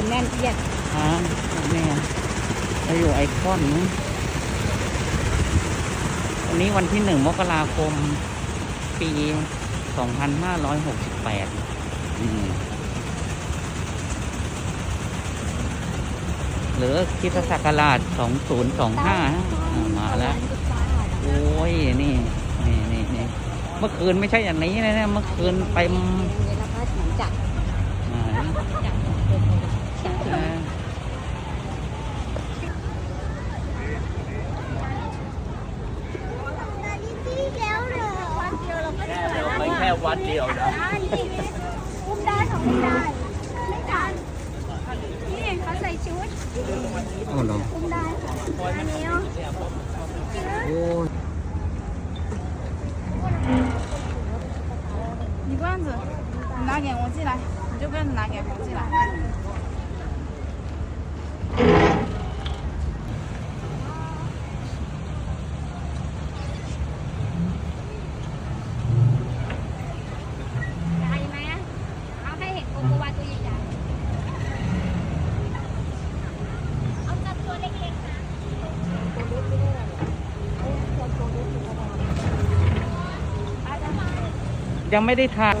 คนแน่นเอียดอ่าเนี่ยเราอยู่ไอคอนนะวันนี้วันที่หนึ่งมกราคม ปีสองพันห้าร้อยหกสิบแปดหรือคริสตศักราชสองศูนย์สองห้ามาแล้ว โอ้ย นี่นี่นี่นี่เมื่อคืนไม่ใช่อย่างนี้นะเนี่ยเมื่อคืนไปมเนี่ยแล้วก็เหมือนจัด ไม่แค่วัดเดียวนะ อุ้มได้ของอุ้มได้ ไม่ทันนี่เขาใส่ชุด โอ้โห อุ้มได้ค่ะอันนี้ โอ้ย 你罐子，你拿给我进来，你就跟着拿给我进来。 ยังไม่ได้ทาน